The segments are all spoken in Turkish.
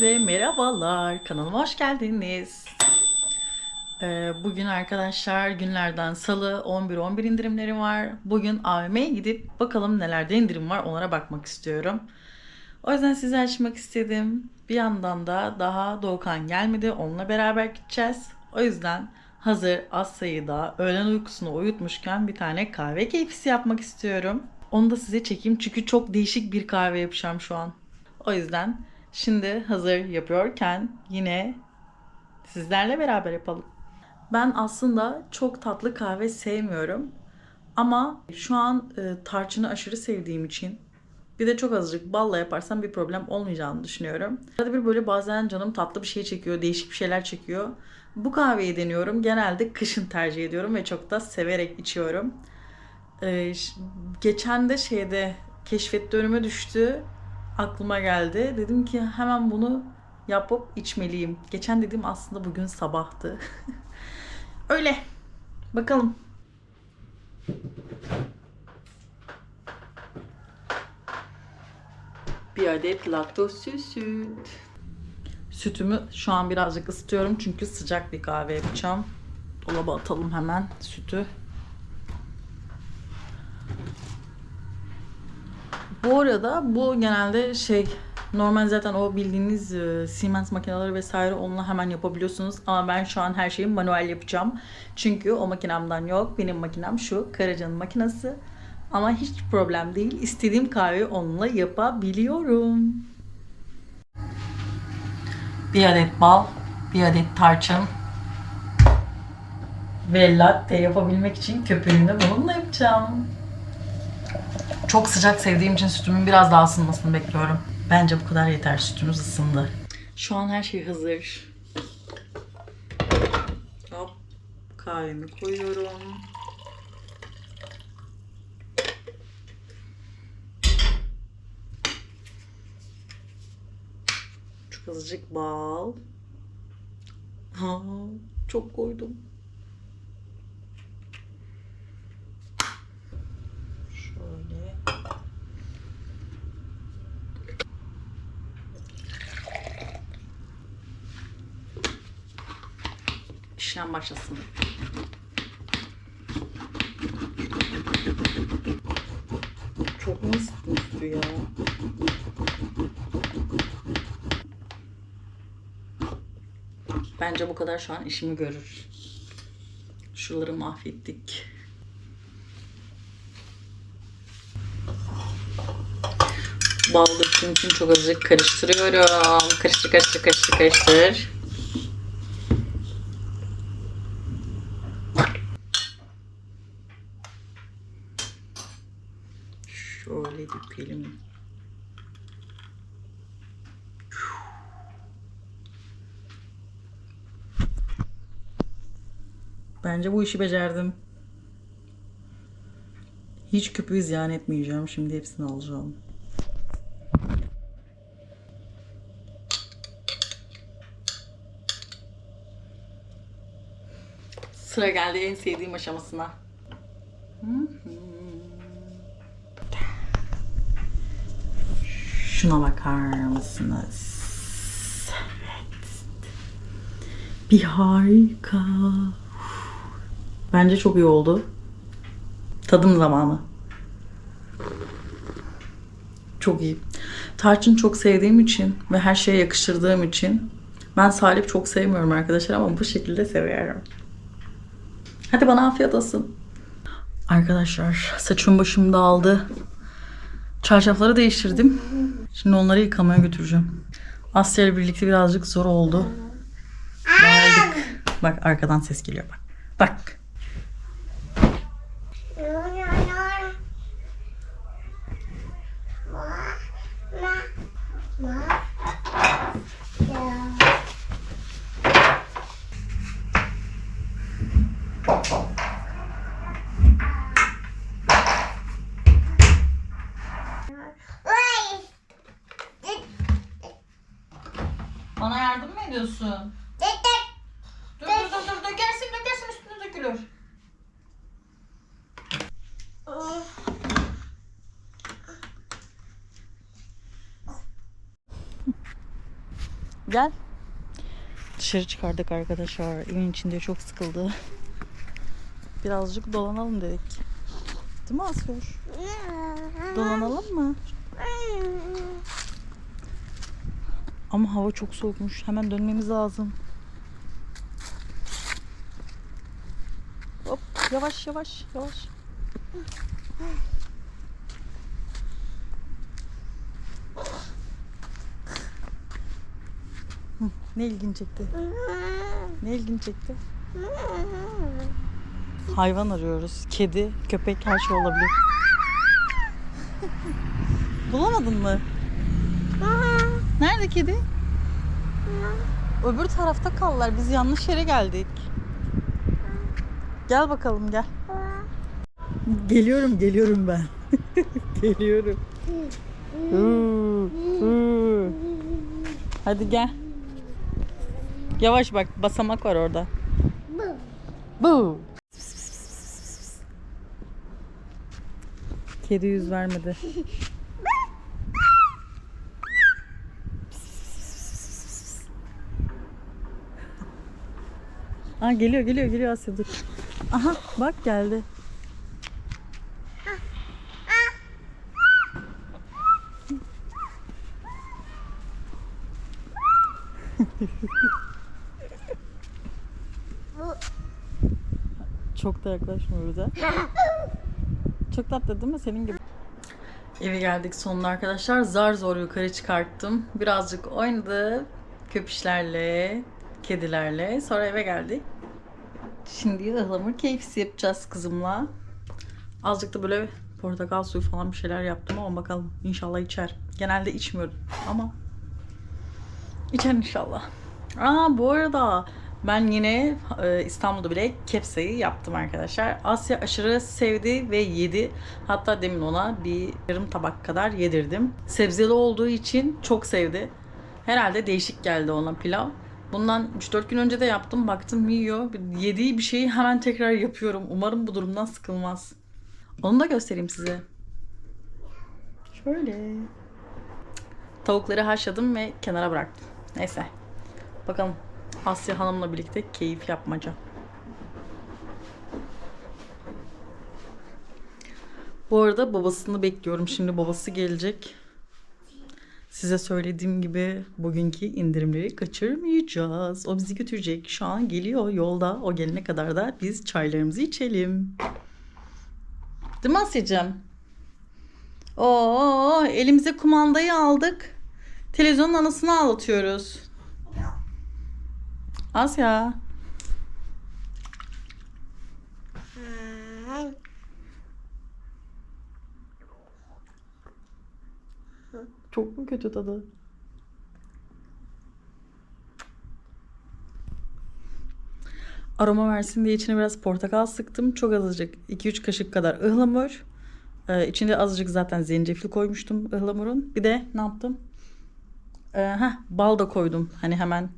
Herkese merhabalar. Kanalıma hoş geldiniz. Ee, bugün arkadaşlar günlerden salı 11-11 indirimleri var. Bugün AVM'ye gidip bakalım nelerde indirim var onlara bakmak istiyorum. O yüzden sizi açmak istedim. Bir yandan da daha Doğukan gelmedi. Onunla beraber gideceğiz. O yüzden hazır az sayıda öğlen uykusunu uyutmuşken bir tane kahve keyfisi yapmak istiyorum. Onu da size çekeyim çünkü çok değişik bir kahve yapacağım şu an. O yüzden şimdi hazır yapıyorken yine sizlerle beraber yapalım. Ben aslında çok tatlı kahve sevmiyorum. Ama şu an e, tarçını aşırı sevdiğim için bir de çok azıcık balla yaparsam bir problem olmayacağını düşünüyorum. Arada bir böyle bazen canım tatlı bir şey çekiyor, değişik bir şeyler çekiyor. Bu kahveyi deniyorum. Genelde kışın tercih ediyorum ve çok da severek içiyorum. Ee, geçen de şeyde keşfette önüme düştü. Aklıma geldi. Dedim ki hemen bunu yapıp içmeliyim. Geçen dediğim aslında bugün sabahtı. Öyle. Bakalım. Bir adet laktozsüz süt. Sütümü şu an birazcık ısıtıyorum çünkü sıcak bir kahve yapacağım. Dolaba atalım hemen sütü. Bu arada bu genelde şey normal zaten o bildiğiniz e, Siemens makineleri vesaire onunla hemen yapabiliyorsunuz. Ama ben şu an her şeyi manuel yapacağım. Çünkü o makinemden yok. Benim makinem şu Karaca'nın makinesi. Ama hiç problem değil. İstediğim kahveyi onunla yapabiliyorum. Bir adet bal, bir adet tarçın ve latte yapabilmek için köpüğünü bununla yapacağım. Çok sıcak sevdiğim için sütümün biraz daha ısınmasını bekliyorum. Bence bu kadar yeter. Sütümüz ısındı. Şu an her şey hazır. Hop. Kahvemi koyuyorum. Çok azıcık bal. Ha, çok koydum. Şöyle. Başlasın. Çok mu üstü ya? Bence bu kadar şu an işimi görür. Şuraları mahvettik. Bal döktüğüm için çok azıcık karıştırıyorum. Karıştır, karıştır, karıştır, karıştır. Şöyle dökelim. Bence bu işi becerdim. Hiç köpüğü ziyan etmeyeceğim. Şimdi hepsini alacağım. Sıra geldi en sevdiğim aşamasına. Şuna bakar mısınız? Evet. Bir harika. Bence çok iyi oldu. Tadım zamanı. Çok iyi. Tarçın çok sevdiğim için ve her şeye yakıştırdığım için ben salep çok sevmiyorum arkadaşlar ama bu şekilde seviyorum. Hadi bana afiyet olsun. Arkadaşlar saçım başım dağıldı. Çarşafları değiştirdim. Şimdi onları yıkamaya götüreceğim. Asya ile birlikte birazcık zor oldu. Geldik. Bak arkadan ses geliyor bak. Bak. Bana yardım mı ediyorsun? Dur dur dur dur dökersin dökersin üstüne dökülür. Gel. Dışarı çıkardık arkadaşlar. Evin içinde çok sıkıldı. Birazcık dolanalım dedik. Değil mi Asyoş? Dolanalım mı? Ama hava çok soğukmuş. Hemen dönmemiz lazım. Hop yavaş yavaş yavaş. Ne ilgin çekti? Ne ilgin çekti? Hayvan arıyoruz. Kedi, köpek her şey olabilir. Bulamadın mı? Nerede kedi? Öbür tarafta kaldılar. Biz yanlış yere geldik. Gel bakalım gel. Geliyorum geliyorum ben. geliyorum. Hadi gel. Yavaş bak basamak var orada. Bu. Kedi yüz vermedi. Aa geliyor geliyor geliyor Asya dur. Aha bak geldi. Çok da yaklaşmıyoruz ha. Çok tatlı değil mi senin gibi? Eve geldik sonunda arkadaşlar. Zar zor yukarı çıkarttım. Birazcık oynadı. Köpüşlerle, kedilerle. Sonra eve geldik. Şimdi ıhlamur keyfisi yapacağız kızımla. Azıcık da böyle portakal suyu falan bir şeyler yaptım ama bakalım inşallah içer. Genelde içmiyorum ama içer inşallah. Aa bu arada ben yine e, İstanbul'da bile kepsayı yaptım arkadaşlar. Asya aşırı sevdi ve yedi. Hatta demin ona bir yarım tabak kadar yedirdim. Sebzeli olduğu için çok sevdi. Herhalde değişik geldi ona pilav. Bundan 3-4 gün önce de yaptım. Baktım yiyor. Yediği bir şeyi hemen tekrar yapıyorum. Umarım bu durumdan sıkılmaz. Onu da göstereyim size. Şöyle. Tavukları haşladım ve kenara bıraktım. Neyse. Bakalım Asya Hanım'la birlikte keyif yapmaca. Bu arada babasını bekliyorum. Şimdi babası gelecek. Size söylediğim gibi bugünkü indirimleri kaçırmayacağız. O bizi götürecek. Şu an geliyor yolda. O gelene kadar da biz çaylarımızı içelim. Değil mi Asya'cığım? Oo, elimize kumandayı aldık. Televizyonun anasını ağlatıyoruz. Asya. Çok mu kötü tadı? Aroma versin diye içine biraz portakal sıktım. Çok azıcık 2-3 kaşık kadar ıhlamur. Ee, içinde azıcık zaten zencefil koymuştum ıhlamurun. Bir de ne yaptım? Ee, heh, bal da koydum. Hani hemen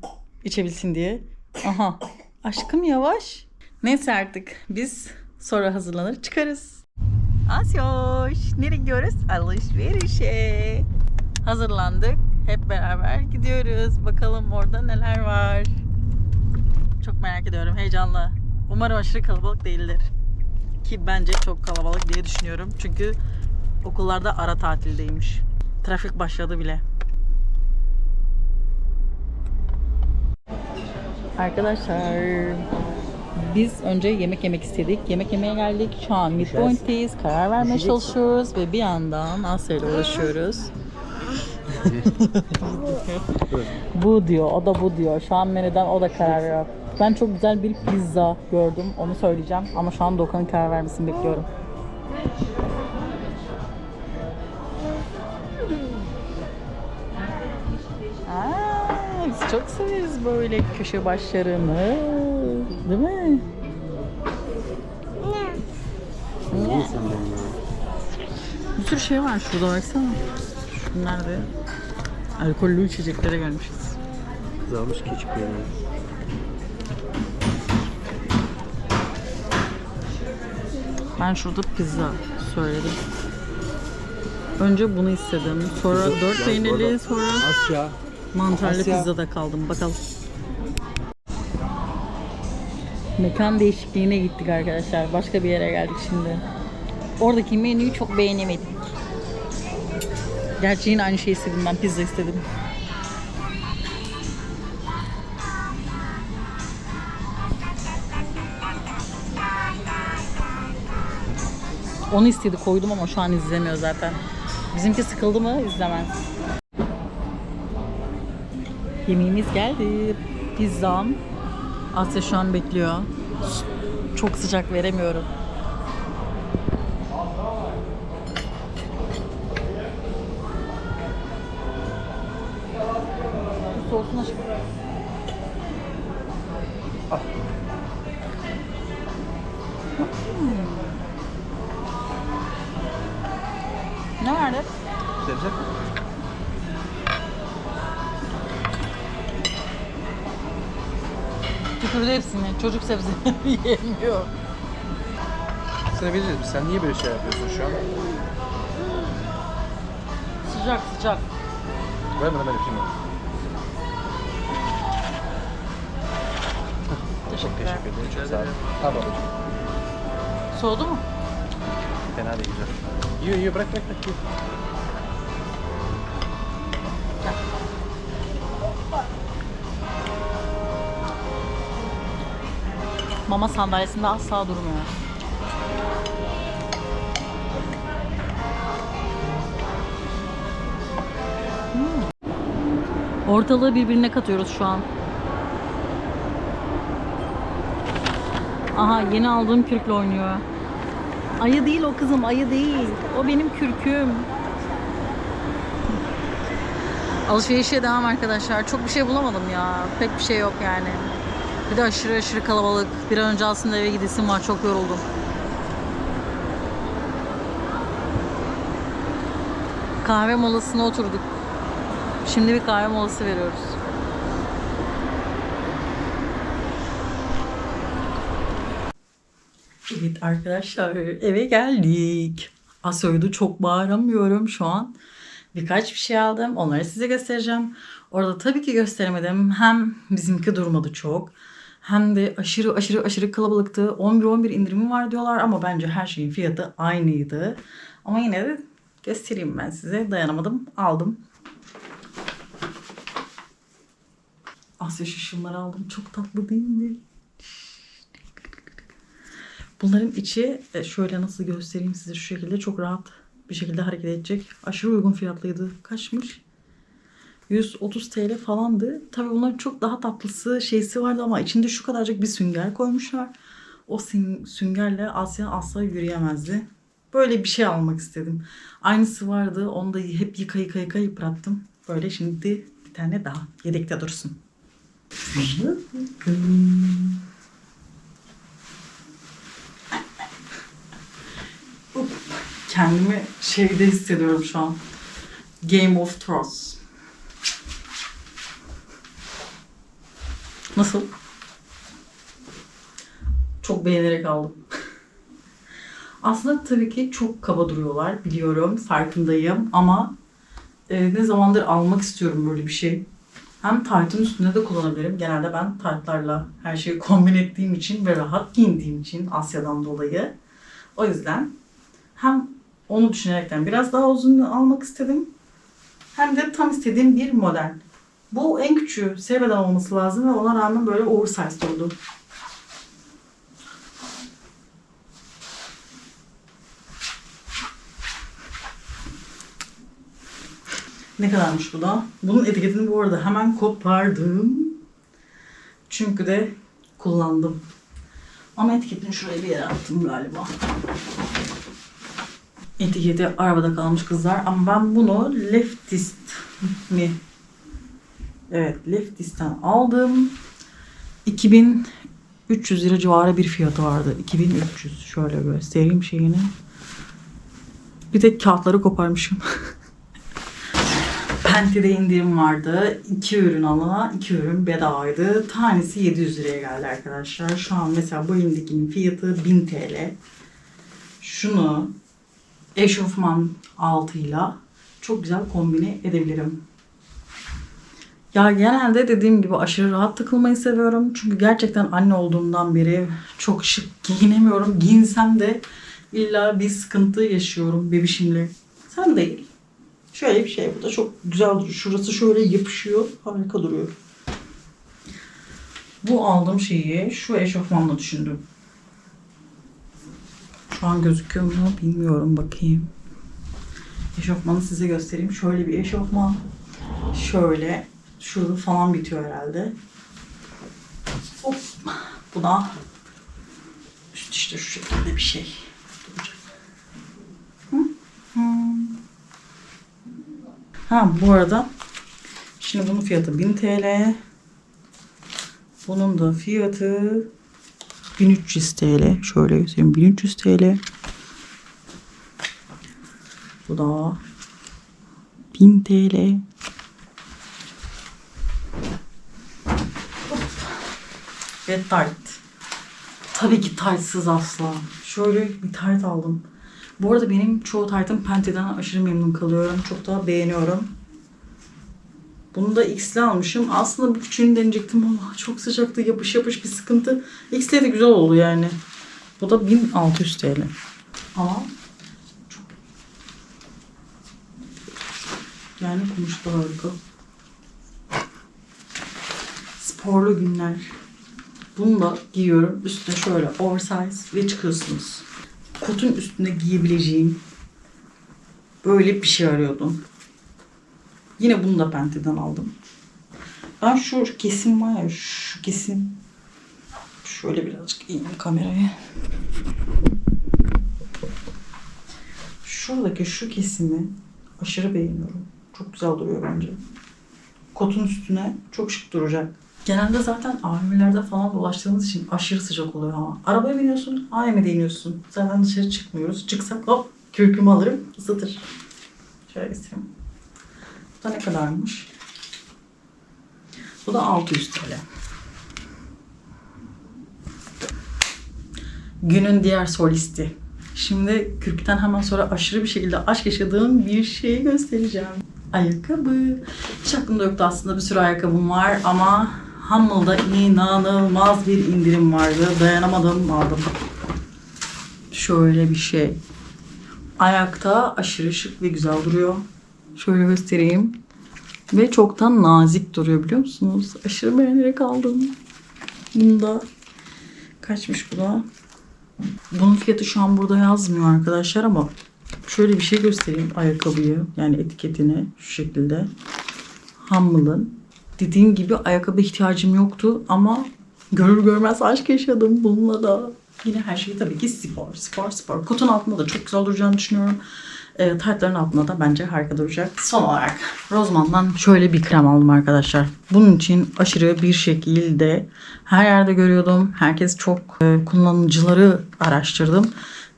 içebilsin diye. Aha. Aşkım yavaş. Neyse artık biz sonra hazırlanır çıkarız. Asyoş. Nereye gidiyoruz? Alışverişe. Hazırlandık. Hep beraber gidiyoruz. Bakalım orada neler var. Çok merak ediyorum. Heyecanlı. Umarım aşırı kalabalık değildir. Ki bence çok kalabalık diye düşünüyorum. Çünkü okullarda ara tatildeymiş. Trafik başladı bile. Arkadaşlar biz önce yemek yemek istedik. Yemek yemeye geldik. Şu an Midpoint'teyiz. Karar vermeye çalışıyoruz ve bir yandan Asya ile uğraşıyoruz. bu diyor, o da bu diyor. Şu an menüden o da karar veriyor. Ben çok güzel bir pizza gördüm. Onu söyleyeceğim. Ama şu an Dokan'ın karar vermesini bekliyorum. Çok severiz böyle köşe başlarını. Değil mi? Ne? Ya. Bir sürü şey var şurada baksana. Şunlar da alkollü içeceklere gelmişiz. Kızarmış keçi peyniri. Ben şurada pizza söyledim. Önce bunu istedim. Sonra dört peynirli, sonra Asya Mantarlı Asya. pizzada kaldım. Bakalım. Mekan değişikliğine gittik arkadaşlar. Başka bir yere geldik şimdi. Oradaki menüyü çok beğenemedik. Gerçi yine aynı şeyi istedim ben. Pizza istedim. Onu istedi koydum ama şu an izlemiyor zaten. Bizimki sıkıldı mı izlemez. Yemeğimiz geldi. Pizzam. Asya şu an bekliyor. Çok sıcak veremiyorum. Soğusun aşkım. Ne vardı? Sebze. Hepsini. Çocuk sebze yemiyor. Sevebiliriz. Sen niye böyle şey yapıyorsun şu an? Sıcak sıcak. Ver bana ben yapayım onu. Teşekkürler. Teşekkür ederim. Çok sağ olun. Babacığım. Soğudu mu? Fena değil güzel. Yiyor yiyor bırak bırak bırak. yiyor. Mama sandalyesinde asla durmuyor. Hmm. Ortalığı birbirine katıyoruz şu an. Aha yeni aldığım kürkle oynuyor. Ayı değil o kızım ayı değil. O benim kürküm. Alışverişe devam arkadaşlar. Çok bir şey bulamadım ya. Pek bir şey yok yani. Bir de aşırı aşırı kalabalık. Bir an önce aslında eve gidesim var. Çok yoruldum. Kahve molasına oturduk. Şimdi bir kahve molası veriyoruz. Evet arkadaşlar eve geldik. Asoy'du çok bağıramıyorum şu an. Birkaç bir şey aldım. Onları size göstereceğim. Orada tabii ki gösteremedim. Hem bizimki durmadı çok. Hem de aşırı aşırı aşırı kalabalıktı. 11-11 indirimi var diyorlar ama bence her şeyin fiyatı aynıydı. Ama yine de göstereyim ben size. Dayanamadım. Aldım. Asya şu şunları aldım. Çok tatlı değil mi? Bunların içi e, şöyle nasıl göstereyim size şu şekilde çok rahat bir şekilde hareket edecek. Aşırı uygun fiyatlıydı. Kaçmış? 130 TL falandı. Tabii bunların çok daha tatlısı şeysi vardı ama içinde şu kadarcık bir sünger koymuşlar. O sün- süngerle Asya asla yürüyemezdi. Böyle bir şey almak istedim. Aynısı vardı. Onu da hep yıka yıka yıka yıprattım. Böyle şimdi bir tane daha yedekte dursun. Kendimi şeyde hissediyorum şu an. Game of Thrones. Nasıl? Çok beğenerek aldım. Aslında tabii ki çok kaba duruyorlar. Biliyorum, farkındayım ama e, ne zamandır almak istiyorum böyle bir şey. Hem taytın üstünde de kullanabilirim. Genelde ben taytlarla her şeyi kombin ettiğim için ve rahat giyindiğim için Asya'dan dolayı. O yüzden hem onu düşünerekten biraz daha uzun almak istedim. Hem de tam istediğim bir model. Bu en küçüğü Seveden olması lazım ve ona rağmen böyle oversized oldu. Ne kadarmış bu da? Bunun etiketini bu arada hemen kopardım. Çünkü de kullandım. Ama etiketini şuraya bir yere attım galiba. Etiketi arabada kalmış kızlar. Ama ben bunu leftist mi? Evet leftist'ten aldım. 2300 lira civarı bir fiyatı vardı. 2300 şöyle göstereyim şeyini. Bir tek kağıtları koparmışım. Pente'de indirim vardı. 2 ürün alana 2 ürün bedavaydı. Tanesi 700 liraya geldi arkadaşlar. Şu an mesela bu elimdekinin fiyatı 1000 TL. Şunu eşofman altıyla çok güzel kombine edebilirim. Ya genelde dediğim gibi aşırı rahat takılmayı seviyorum. Çünkü gerçekten anne olduğumdan beri çok şık giyinemiyorum. Giyinsem de illa bir sıkıntı yaşıyorum bebişimle. Sen değil. Şöyle bir şey bu da çok güzel duruyor. Şurası şöyle yapışıyor. Harika duruyor. Bu aldığım şeyi şu eşofmanla düşündüm. Şu an gözüküyor mu bilmiyorum bakayım. Eşofmanı size göstereyim. Şöyle bir eşofman. Şöyle. Şurada falan bitiyor herhalde. Hop. Bu da işte şu şekilde bir şey. Ha bu arada şimdi bunun fiyatı 1000 TL. Bunun da fiyatı 1300 TL. Şöyle göstereyim 1300 TL. Bu da 1000 TL. Ve tart. Tabii ki tartsız asla. Şöyle bir tart aldım. Bu arada benim çoğu tartım Pente'den aşırı memnun kalıyorum. Çok da beğeniyorum. Bunu da X'li almışım. Aslında bu küçüğünü deneyecektim ama çok sıcaktı. Yapış yapış bir sıkıntı. X'li de güzel oldu yani. Bu da 1600 TL. Ama çok yani kumaşı da harika. Sporlu günler. Bunu da giyiyorum. Üstüne şöyle oversize ve çıkıyorsunuz. Kotun üstünde giyebileceğim böyle bir şey arıyordum. Yine bunu da Pente'den aldım. Ben şu kesim var ya şu kesim. Şöyle birazcık eğeyim kamerayı. Şuradaki şu kesimi aşırı beğeniyorum. Çok güzel duruyor bence. Kotun üstüne çok şık duracak. Genelde zaten AVM'lerde falan dolaştığımız için aşırı sıcak oluyor ama. Arabaya biniyorsun, AVM'de iniyorsun. Zaten dışarı çıkmıyoruz. Çıksak hop kürkümü alırım, ısıtır. Şöyle göstereyim. Bu da ne kadarmış? Bu da 600 TL. Günün diğer solisti. Şimdi kürkten hemen sonra aşırı bir şekilde aşk yaşadığım bir şeyi göstereceğim. Ayakkabı. Hiç aklımda yoktu aslında bir sürü ayakkabım var ama Hammel'da inanılmaz bir indirim vardı. Dayanamadım aldım. Şöyle bir şey. Ayakta aşırı şık ve güzel duruyor. Şöyle göstereyim. Ve çoktan nazik duruyor biliyor musunuz? Aşırı beğenerek aldım. Bunda kaçmış bu da? Bunun fiyatı şu an burada yazmıyor arkadaşlar ama şöyle bir şey göstereyim ayakkabıyı yani etiketini şu şekilde. Hammel'ın. Dediğim gibi ayakkabı ihtiyacım yoktu ama görür görmez aşk yaşadım bununla da. Yine her şey tabii ki spor, spor, spor. Kotun altında da çok güzel duracağını düşünüyorum. E, taytların altında da bence harika duracak. Son olarak Rozman'dan şöyle bir krem aldım arkadaşlar. Bunun için aşırı bir şekilde her yerde görüyordum. Herkes çok e, kullanıcıları araştırdım.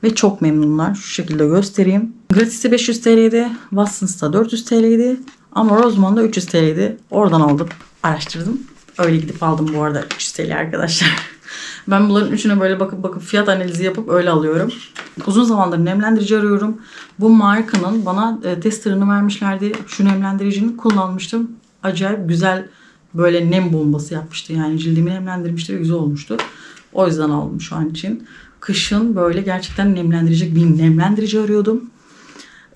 Ve çok memnunlar. Şu şekilde göstereyim. Gratis'i 500 TL'ydi. Watsons'ta 400 TL'ydi. Ama Roseman'da 300 TL'ydi. Oradan aldım. Araştırdım. Öyle gidip aldım bu arada 300 TL arkadaşlar. Ben bunların üçüne böyle bakıp bakıp fiyat analizi yapıp öyle alıyorum. Uzun zamandır nemlendirici arıyorum. Bu markanın bana e, testerını vermişlerdi. Şu nemlendiricini kullanmıştım. Acayip güzel böyle nem bombası yapmıştı. Yani cildimi nemlendirmişti ve güzel olmuştu. O yüzden aldım şu an için. Kışın böyle gerçekten nemlendirecek bir nemlendirici arıyordum.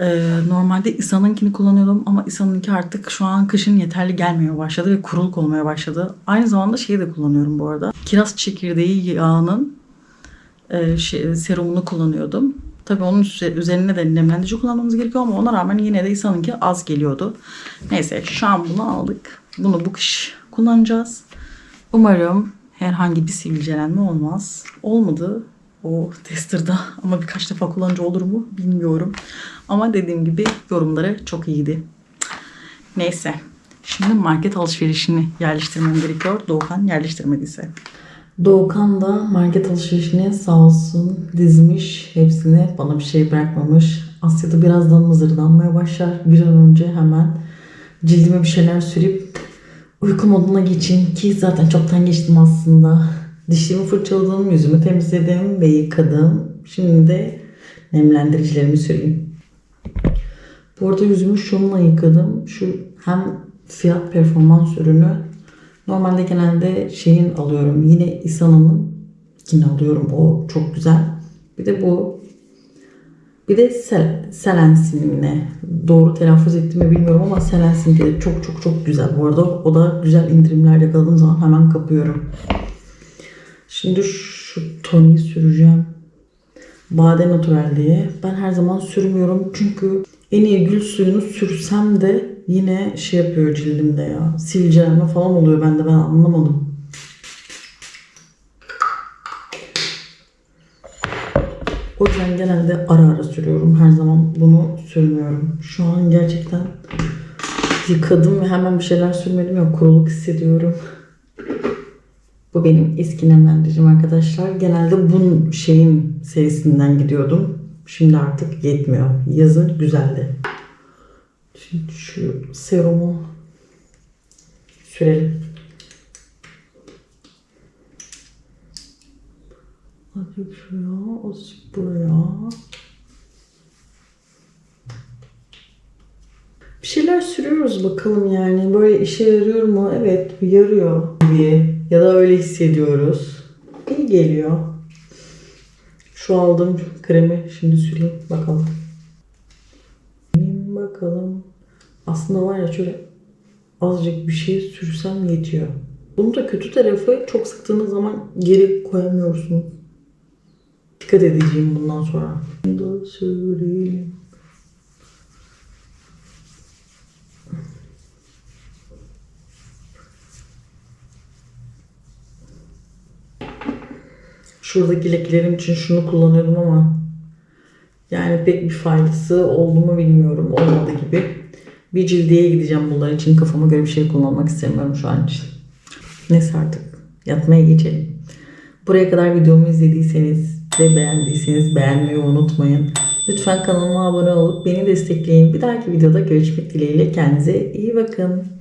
Ee, normalde İsa'nınkini kullanıyordum ama İsa'nınki artık şu an kışın yeterli gelmeye başladı ve kuruluk olmaya başladı. Aynı zamanda şeyi de kullanıyorum bu arada. Kiraz çekirdeği yağının e, şey, serumunu kullanıyordum. Tabii onun üze- üzerine de nemlendirici kullanmamız gerekiyor ama ona rağmen yine de İsa'nınki az geliyordu. Neyse şu an bunu aldık. Bunu bu kış kullanacağız. Umarım herhangi bir sivilcelenme olmaz. Olmadı o tester'da ama birkaç defa kullanınca olur mu bilmiyorum. Ama dediğim gibi yorumları çok iyiydi. Neyse. Şimdi market alışverişini yerleştirmem gerekiyor. Doğukan yerleştirmediyse. Doğukan da market alışverişini sağ olsun dizmiş hepsini. Bana bir şey bırakmamış. Asya'da birazdan mızırdanmaya başlar. Bir an önce hemen cildime bir şeyler sürüp uyku moduna geçeyim ki zaten çoktan geçtim aslında. Dişlerimi fırçaladım, yüzümü temizledim ve yıkadım. Şimdi de nemlendiricilerimi süreyim. Bu arada yüzümü şununla yıkadım. Şu hem fiyat performans ürünü. Normalde genelde şeyin alıyorum. Yine İsan'ın yine alıyorum. O çok güzel. Bir de bu. Bir de Sel Selens'in ne? Doğru telaffuz ettiğimi bilmiyorum ama Selens'in de çok çok çok güzel. Bu arada o da güzel indirimler yakaladığım zaman hemen kapıyorum. Şimdi şu toniği süreceğim. Bade natural diye. Ben her zaman sürmüyorum çünkü en iyi gül suyunu sürsem de yine şey yapıyor cildimde ya. Sivilcelenme falan oluyor bende ben anlamadım. O yüzden genelde ara ara sürüyorum. Her zaman bunu sürmüyorum. Şu an gerçekten yıkadım ve hemen bir şeyler sürmedim ya kuruluk hissediyorum. Bu benim eski nemlendiricim arkadaşlar. Genelde bunun şeyin serisinden gidiyordum. Şimdi artık yetmiyor. Yazın güzeldi. Şimdi şu serumu sürelim. Azıcık şuraya, azıcık buraya. Bir şeyler sürüyoruz bakalım yani. Böyle işe yarıyor mu? Evet yarıyor diye. Ya da öyle hissediyoruz. İyi geliyor. Şu aldığım kremi şimdi süreyim bakalım. Bakalım. Aslında var ya şöyle azıcık bir şey sürsem yetiyor. Bunun da kötü tarafı çok sıktığınız zaman geri koyamıyorsunuz. Dikkat edeceğim bundan sonra. Bunu da süreyim. Şuradaki lekelerim için şunu kullanıyorum ama yani pek bir faydası oldu mu bilmiyorum. Olmadı gibi. Bir cildiye gideceğim bunlar için. Kafama göre bir şey kullanmak istemiyorum şu an için. Neyse artık yatmaya geçelim. Buraya kadar videomu izlediyseniz ve beğendiyseniz beğenmeyi unutmayın. Lütfen kanalıma abone olup beni destekleyin. Bir dahaki videoda görüşmek dileğiyle. Kendinize iyi bakın.